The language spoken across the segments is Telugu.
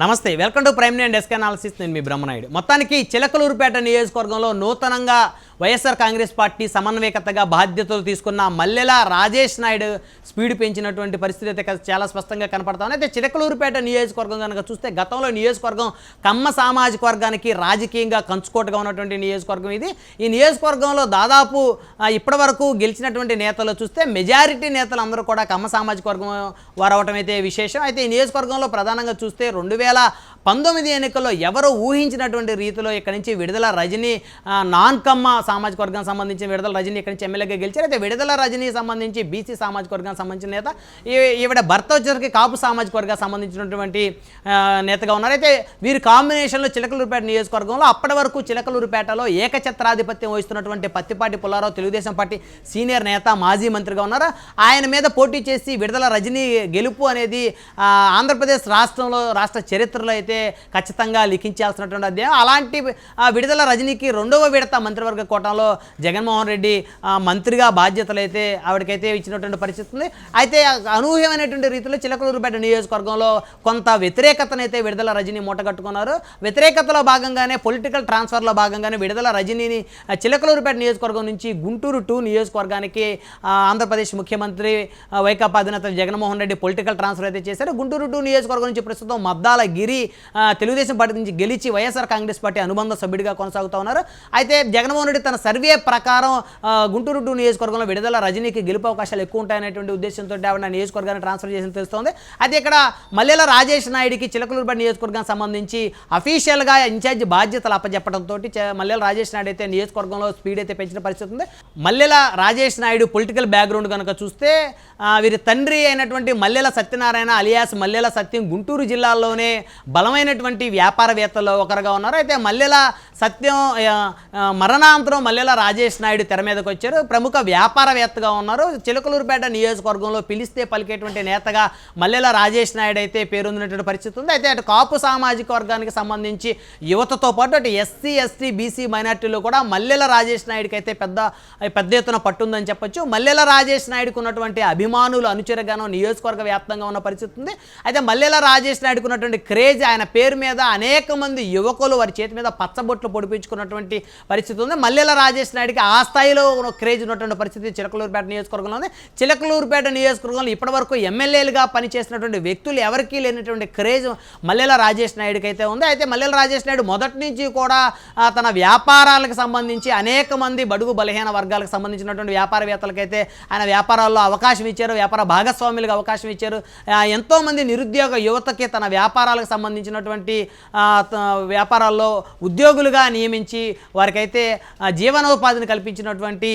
నమస్తే వెల్కమ్ టు ప్రైమ్ నేను డెస్క్ అనాలిసిస్ నేను మీ బ్రహ్మనాయుడు. మొత్తానికి చిలకలూరుపేట నియోజకవర్గంలో నూతనంగా వైఎస్ఆర్ కాంగ్రెస్ పార్టీ సమన్వయకర్తగా బాధ్యతలు తీసుకున్న మల్లెల రాజేష్ నాయుడు స్పీడ్ పెంచినటువంటి పరిస్థితి అయితే చాలా స్పష్టంగా కనపడతా అయితే చిలకలూరుపేట నియోజకవర్గం కనుక చూస్తే గతంలో నియోజకవర్గం కమ్మ సామాజిక వర్గానికి రాజకీయంగా కంచుకోటగా ఉన్నటువంటి నియోజకవర్గం ఇది. ఈ నియోజకవర్గంలో దాదాపు ఇప్పటివరకు గెలిచినటువంటి నేతలు చూస్తే మెజారిటీ నేతలు అందరూ కూడా కమ్మ సామాజిక వర్గం వారవటం అయితే విశేషం. అయితే ఈ నియోజకవర్గంలో ప్రధానంగా చూస్తే రెండు వేల పంతొమ్మిది ఎన్నికల్లో ఎవరు ఊహించినటువంటి రీతిలో ఇక్కడి నుంచి విడుదల రజనీ నాన్కమ్మ నాన్ కమ్మ సామాజిక వర్గానికి సంబంధించిన విడుదల రజనీ ఇక్కడి నుంచి ఎమ్మెల్యేగా గెలిచారు. అయితే విడుదల రజనీ సంబంధించి బీసీ సామాజిక వర్గానికి సంబంధించిన నేత ఈ- ఈవిడ భర్త వచ్చేసరికి కాపు సామాజిక వర్గానికి సంబంధించినటువంటి నేతగా ఉన్నారు. అయితే వీరి కాంబినేషన్లో చిలకలూరుపేట నియోజకవర్గంలో అప్పటి వరకు చిలకలూరుపేటలో ఏకఛత్రాధిపత్యం వహిస్తున్నటువంటి పత్తిపాటి పుల్లారావు తెలుగుదేశం పార్టీ సీనియర్ నేత మాజీ మంత్రిగా ఉన్నారు. ఆయన మీద పోటీ చేసి విడుదల రజనీ గెలుపు అనేది ఆంధ్రప్రదేశ్ రాష్ట్రంలో రాష్ట్ర చరిత్రలో అయితే ఖచ్చితంగా లిఖించాల్సినటువంటి అధ్యాయం అలాంటి ఆ, విడుదల రజనీకి రెండవ విడత మంత్రివర్గ కోటంలో జగన్మోహన్ రెడ్డి మంత్రిగా బాధ్యతలు అయితే ఆవిడకైతే ఇచ్చినటువంటి పరిస్థితి ఉంది. అయితే అనూహ్యమైనటువంటి రీతిలో చిలకలూరుపేట నియోజకవర్గంలో కొంత వ్యతిరేకతనైతే విడుదల రజనీ మూటగట్టుకున్నారు వ్యతిరేకతలో భాగంగానే పొలిటికల్ ట్రాన్స్ఫర్లో భాగంగానే విడుదల రజనీని చిలకలూరుపేట నియోజకవర్గం నుంచి గుంటూరు టూ నియోజకవర్గానికి ఆంధ్రప్రదేశ్ ముఖ్యమంత్రి వైకాపా అధినేత జగన్మోహన్ రెడ్డి పొలిటికల్ ట్రాన్స్ఫర్ అయితే చేశారు. గుంటూరు టూ నియోజకవర్గం నుంచి ప్రస్తుతం మద్దాల గిరి తెలుగుదేశం పార్టీ నుంచి గెలిచి వైఎస్ఆర్ కాంగ్రెస్ పార్టీ అనుబంధ సభ్యుడిగా కొనసాగుతూ ఉన్నారు. అయితే జగన్మోహన్ రెడ్డి తన సర్వే ప్రకారం గుంటూరు టూ నియోజకవర్గంలో విడుదల రజనీకి గెలుపు అవకాశాలు ఎక్కువ ఉంటాయనేటువంటి ఉద్దేశంతో ఆవిడ నియోజకవర్గాన్ని ట్రాన్స్ఫర్ చేసిన తెలుస్తోంది. అయితే ఇక్కడ మల్లెల రాజేష్ నాయుడికి చిలకలూరుపేట నియోజకవర్గానికి సంబంధించి అఫీషియల్గా ఇన్ఛార్జ్ బాధ్యతలు అప్పచెప్పడంతో మల్లెల రాజేష్ నాయుడు అయితే నియోజకవర్గంలో స్పీడ్ అయితే పెంచిన పరిస్థితి ఉంది. మల్లెల రాజేష్ నాయుడు పొలిటికల్ బ్యాక్గ్రౌండ్ కనుక చూస్తే వీరి తండ్రి అయినటువంటి మల్లెల సత్యనారాయణ అలియాస్ మల్లెల సత్యం గుంటూరు జిల్లాలోనే బలమైనటువంటి వ్యాపారవేత్తల్లో ఒకరుగా ఉన్నారు. అయితే మల్లెల సత్యం మరణాంతరం మల్లెల రాజేష్ నాయుడు తెర మీదకి వచ్చారు. ప్రముఖ వ్యాపారవేత్తగా ఉన్నారు. చిలకలూరుపేట నియోజకవర్గంలో పిలిస్తే పలికేటువంటి నేతగా మల్లెల రాజేష్ నాయుడు అయితే పేరొందినటువంటి పరిస్థితి ఉంది. అయితే అటు కాపు సామాజిక వర్గానికి సంబంధించి యువతతో పాటు అటు ఎస్సీ ఎస్టీ బీసీ మైనార్టీలు కూడా మల్లెల రాజేష్ నాయుడికి అయితే పెద్ద పెద్ద ఎత్తున పట్టుందని చెప్పొచ్చు. మల్లెల రాజేష్ నాయుడుకు ఉన్నటువంటి అభిమానులు అనుచరగానో నియోజకవర్గ వ్యాప్తంగా ఉన్న పరిస్థితి ఉంది. అయితే మల్లెల రాజేష్ నాయుడుకు ఉన్నటువంటి క్రేజ్ ఆయన పేరు మీద అనేక మంది యువకులు వారి చేతి మీద పచ్చబొట్లు పొడిపించుకున్నటువంటి పరిస్థితి ఉంది. మల్లెల రాజేష్ నాయుడికి ఆ స్థాయిలో క్రేజ్ ఉన్నటువంటి పరిస్థితి చిలకలూరుపేట నియోజకవర్గంలో ఉంది. చిలకలూరుపేట నియోజకవర్గంలో ఇప్పటివరకు ఎమ్మెల్యేలుగా పనిచేసినటువంటి వ్యక్తులు ఎవరికీ లేనటువంటి క్రేజ్ మల్లెల రాజేష్ నాయుడికి అయితే ఉంది. అయితే మల్లెల రాజేష్ నాయుడు మొదటి నుంచి కూడా తన వ్యాపారాలకు సంబంధించి అనేక మంది బడుగు బలహీన వర్గాలకు సంబంధించినటువంటి వ్యాపారవేత్తలకైతే ఆయన వ్యాపారాల్లో అవకాశం ఇచ్చారు. వ్యాపార భాగస్వాములకు అవకాశం ఇచ్చారు. ఎంతోమంది నిరుద్యోగ యువతకి తన వ్యాపారాలకు సంబంధించినటువంటి వ్యాపారాల్లో ఉద్యోగులు వ్యాపారాల్లో నియమించి వారికైతే జీవనోపాధిని కల్పించినటువంటి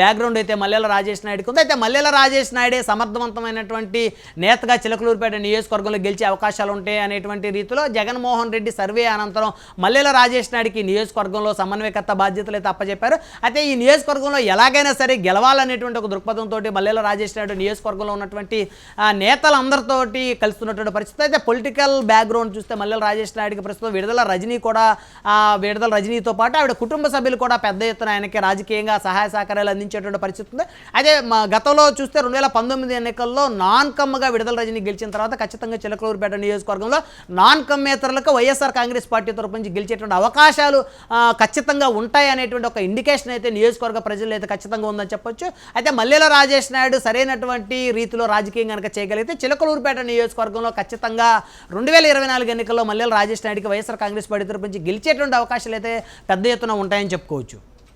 బ్యాక్గ్రౌండ్ అయితే మల్లెల రాజేష్ నాయుడికి ఉంది. అయితే మల్లెల రాజేష్ నాయుడే సమర్థవంతమైనటువంటి నేతగా చిలకలూరుపేట నియోజకవర్గంలో గెలిచే అవకాశాలు ఉంటాయి అనేటువంటి రీతిలో జగన్మోహన్ రెడ్డి సర్వే అనంతరం మల్లెల రాజేష్ నాయుడికి నియోజకవర్గంలో సమన్వయకర్త బాధ్యతలు అయితే అప్పచెప్పారు అయితే ఈ నియోజకవర్గంలో ఎలాగైనా సరే గెలవాలనేటువంటి ఒక దృక్పథంతో మల్లెల రాజేష్ నాయుడు నియోజకవర్గంలో ఉన్నటువంటి నేతలందరితోటి కలుస్తున్నటువంటి పరిస్థితి. అయితే పొలిటికల్ బ్యాక్గ్రౌండ్ చూస్తే మల్లెల రాజేష్ నాయుడికి ప్రస్తుతం విడుదల రజనీ కూడా విడుదల రజనీతో పాటు ఆవిడ కుటుంబ సభ్యులు కూడా పెద్ద ఎత్తున ఆయనకి రాజకీయంగా సహాయ సహకారాలు అందించేటువంటి పరిస్థితి ఉంది అయితే మా గతంలో చూస్తే రెండు వేల పంతొమ్మిది ఎన్నికల్లో నాన్ కమ్గా విడుదల రజనీ గెలిచిన తర్వాత ఖచ్చితంగా చిలకలూరుపేట నియోజకవర్గంలో నాన్ కమ్మేతరులకు వైఎస్ఆర్ కాంగ్రెస్ పార్టీ తరపు నుంచి గెలిచేటువంటి అవకాశాలు ఖచ్చితంగా ఉంటాయి అనేటువంటి ఒక ఇండికేషన్ అయితే నియోజకవర్గ ప్రజలు అయితే ఖచ్చితంగా ఉందని చెప్పొచ్చు. అయితే మల్లెల రాజేష్ నాయుడు సరైనటువంటి రీతిలో రాజకీయం కనుక చేయగలిగితే చిలకలూరుపేట నియోజకవర్గంలో ఖచ్చితంగా రెండు వేల ఇరవై నాలుగు ఎన్నికల్లో మల్లెల రాజేష్ నాయుడికి వైఎస్ఆర్ కాంగ్రెస్ పార్టీ తరపు నుంచి గెలిచేటువంటి అవకాశాలు అయితే పెద్ద ఎత్తున ఉంటాయని చెప్పుకోవచ్చు.